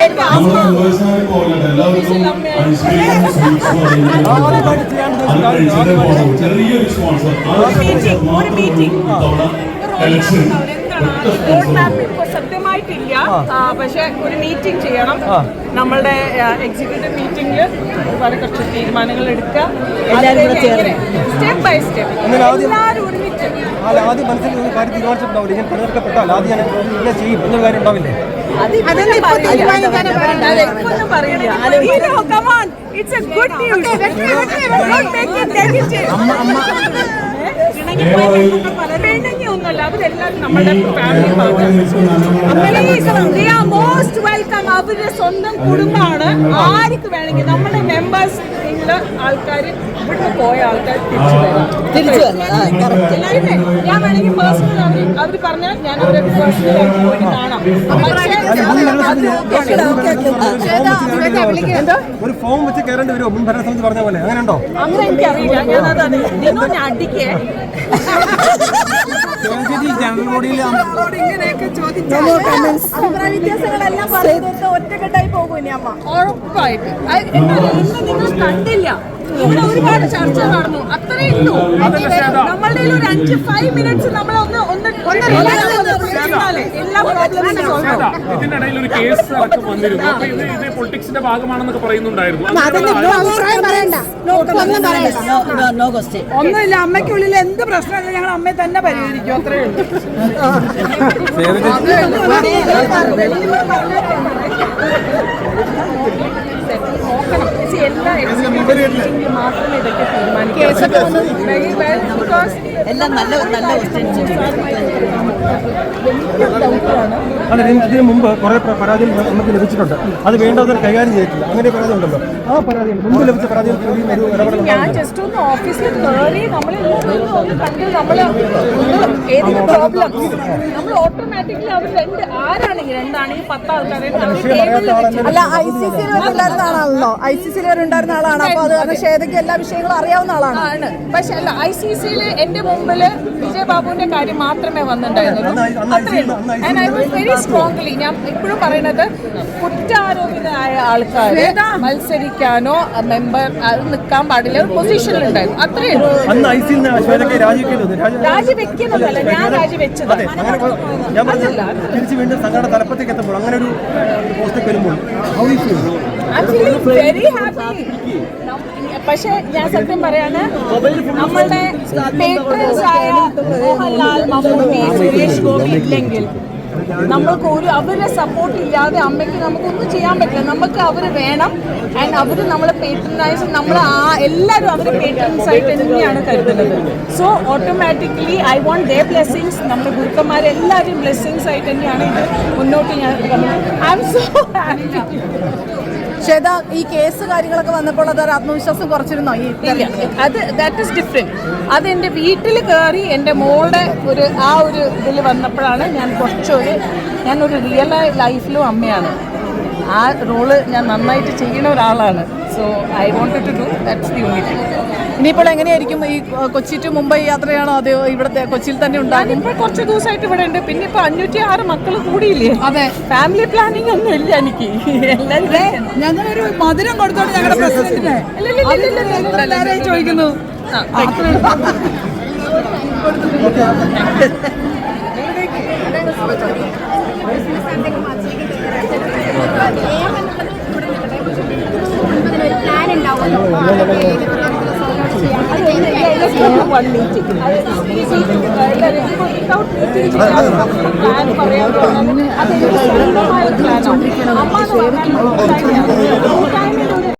നമ്മുടെ എല്ലാവർക്കും ഐസ്ക്രീം സ്വീറ്റ്സും അത് കഴിച്ചിട്ടേ ചെറിയൊരു സ്പോൺസർ ഇലക്ഷൻ സത്യമായിട്ടില്ല. പക്ഷെ പക്ഷേ ഒരു മീറ്റിംഗ് ചെയ്യണം. നമ്മളുടെ എക്സിക്യൂട്ടീവ് മീറ്റിംഗിൽ ഒരുപാട് കുറച്ച് തീരുമാനങ്ങൾ എടുക്കുക. സ്റ്റെപ്പ് ബൈ സ്റ്റെപ്പ് എല്ലാവരും ഒരുമിച്ച്. അല്ല ആദ്യം മനസ്സിൽ ഒരു കാര്യം തീരുമാനിച്ചിട്ടുണ്ടാവില്ല. ഞാൻ തെരഞ്ഞെടുക്കപ്പെട്ടാൽ ആദ്യം ഞാൻ ചെയ്യും എന്നൊരു കാര്യം ഉണ്ടാവില്ലേ? അതൊന്നും പറയില്ല. അതൊന്നും പറയില്ല. You know, come on. It's a good news. Don't make it negative. പിണങ്ങി ഒന്നുമല്ല അവരെല്ലാവരും നമ്മുടെ ഫാമിലി most welcome. അവരുടെ സ്വന്തം കുടുംബമാണ് ആർക്ക് വേണമെങ്കിൽ നമ്മുടെ മെമ്പേഴ്സ് ഉള്ള ആൾക്കാർ ഇവിടുന്ന് പോയ ആൾക്കാർ തിരിച്ചു വരാം. പിന്നെ ഞാൻ വേണമെങ്കിൽ പേഴ്സണൽ അവർ അവർ പറഞ്ഞാൽ ഞാൻ അവരെ പേഴ്സണൽ ആയിട്ട് പോയിട്ട് കാണാം. ഒരു ഫോം വെച്ച് കയറേണ്ടി വരുമോ? മുൻ ഭരണസമിതി പറഞ്ഞ പോലെ. അങ്ങനെ ഉണ്ടോ? അങ്ങനെ എനിക്കറിയില്ല. ഞാൻ നിന്നോ ഞാൻ അടിക്കേ. ജനറൽ ബോഡിയിൽ പോകും അത് എന്നാലും ഇന്ന് നിങ്ങൾ കണ്ടില്ല. ഇവിടെ ഒരുപാട് ചർച്ച നടന്നു. അത്രയേ ഉള്ളൂ. നമ്മളുടെ ഒരു അഞ്ച് ഫൈവ് മിനിറ്റ്സ് നമ്മൾ ഇതിനിടയിൽ ഒരു കേസ് അടക്കം വന്നിരുന്നു. അപ്പൊ ഇത് ഇത് പൊളിറ്റിക്സിന്റെ ഭാഗമാണെന്നൊക്കെ പറയുന്നുണ്ടായിരുന്നു. ഒന്നുമില്ല അമ്മയ്ക്കുള്ളിൽ എന്ത് പ്രശ്നമില്ല ഞങ്ങൾ അമ്മയെ തന്നെ പരിഹരിക്കും അത്രേ ഉള്ളൂ. എല്ലാ തീരുമാനിക്കൂ. എല്ലാം നല്ല നല്ല അല്ല ഇതിന് ഇതിന് മുമ്പ് കുറെ പ്ര- പരാതികൾ നമുക്ക് ലഭിച്ചിട്ടുണ്ട്. അത് വേണ്ടവർ കൈകാര്യം ചെയ്തിട്ടില്ല. അങ്ങനെ പരാതി ഉണ്ടല്ലോ. ആ പരാതി മുമ്പ് ലഭിച്ച പരാതികൾ ഞാൻ ജസ്റ്റ് ഒന്ന് ഓഫീസിൽ കയറി നമ്മൾ ഒന്ന് കണ്ട് നമ്മൾ ഒന്ന് ഏതെങ്കിലും പ്രോബ്ലം നമ്മൾ ഓട്ടോമാറ്റിക്കലി അവർ രണ്ട് ആരാണെങ്കിൽ രണ്ടാണെങ്കിൽ പത്ത് വെച്ച് അല്ല ഐ സി സിയിൽ ഉണ്ടായിരുന്ന ആളാണല്ലോ. ഐ സി സിയിൽ ഉണ്ടായിരുന്ന ആളാണ്? അപ്പൊ അത് കാരണം എല്ലാ എല്ലാ വിഷയങ്ങളും അറിയാവുന്ന ആളാണ്. ആണ്. പക്ഷെ അല്ല ഐ സി സിയിൽ എന്റെ മുമ്പിൽ വിജയ് ബാബുവിന്റെ കാര്യം മാത്രമേ വന്നിട്ടുണ്ടായിരുന്നുള്ളൂ. അന്ന് ഉള്ളൂ. And I was very strongly ഞാൻ ഇപ്പോഴും പറയുന്നത് കുറ്റാരോപിതരായ ആൾക്കാർ മത്സരിക്കാനോ മെമ്പർ നിൽക്കാൻ പാടില്ല. ഒരു പൊസിഷനിലുണ്ടായിരുന്നു അത്രേ ഉള്ളൂ. രാജിവെക്കുന്നതല്ല ഞാൻ രാജിവെച്ചത്. ഞാൻ പറഞ്ഞു തിരിച്ച് വീണ്ടും സംഘടന തലപ്പത്തേക്ക് എത്തുമ്പോൾ അങ്ങനെ ഒരു പോസ്റ്റ് വരുമ്പോൾ. I feel very I'm happy. പക്ഷെ ഞാൻ സത്യം പറയാണ് നമ്മളുടെ പേറ്റേഴ്സ് ആയ മോഹൻലാൽ മമ്മൂട്ടി സുരേഷ് ഗോപി ഇല്ലെങ്കിൽ നമ്മൾക്ക് ഒരു അവരെ സപ്പോർട്ട് ഇല്ലാതെ അമ്മയ്ക്ക് നമുക്കൊന്നും ചെയ്യാൻ പറ്റില്ല. നമുക്ക് അവർ വേണം. ആൻഡ് അവർ നമ്മളെ പേറ്റൻസ് നമ്മൾ ആ എല്ലാവരും അവരെ പേറ്റൻസ് ആയിട്ട് തന്നെയാണ് കരുതുന്നത്. So automatically I want their blessings നമ്മുടെ ഗുരുക്കന്മാരെല്ലാവരും ബ്ലെസ്സിങ്സ് ആയിട്ട് തന്നെയാണ് ഇത് മുന്നോട്ട് ഞാൻ I M so happy Shweta ഈ കേസ് കാര്യങ്ങളൊക്കെ വന്നപ്പോൾ അത് ഒരു ആത്മവിശ്വാസം കുറച്ചിരുന്നോ ഈ ഇല്ല. അത് ദാറ്റ് ഇസ് ഡിഫറെന്റ് അത് എന്റെ വീട്ടിൽ കയറി എന്റെ മോളുടെ ഒരു ആ ഒരു ഇതിൽ വന്നപ്പോഴാണ് ഞാൻ കുറച്ചൊരു ഞാനൊരു റിയൽ ലൈഫിലും അമ്മയാണ്. ആ റോൾ ഞാൻ നന്നായിട്ട് ചെയ്യുന്ന ഒരാളാണ്. So I wanted to do that's the unity ഇനിയിപ്പോൾ എങ്ങനെയായിരിക്കും ഈ കൊച്ചി ടു മുംബൈ യാത്രയാണോ അത് ഇവിടുത്തെ കൊച്ചിയിൽ തന്നെ ഉണ്ടാകും? ഇപ്പോൾ കുറച്ച് ദിവസമായിട്ട് ഇവിടെ ഉണ്ട്. പിന്നെ ഇപ്പോൾ അഞ്ഞൂറ്റി ആറ് മക്കൾ കൂടിയില്ലേ? അതെ. ഫാമിലി പ്ലാനിങ് ഒന്നും ഇല്ല എനിക്ക്. ഞങ്ങളൊരു മധുരം കൊടുത്തോണ്ട് ഞങ്ങളുടെ പ്രസിഡന്റിനെ ചോദിക്കുന്നു? പ്ലാൻ ഉണ്ടാവുമല്ലോ one meeting without meeting plan പറയാൻ അതൊരു സ്വന്തമായ പ്ലാനാണ് അമ്മ എന്ന് പറഞ്ഞാൽ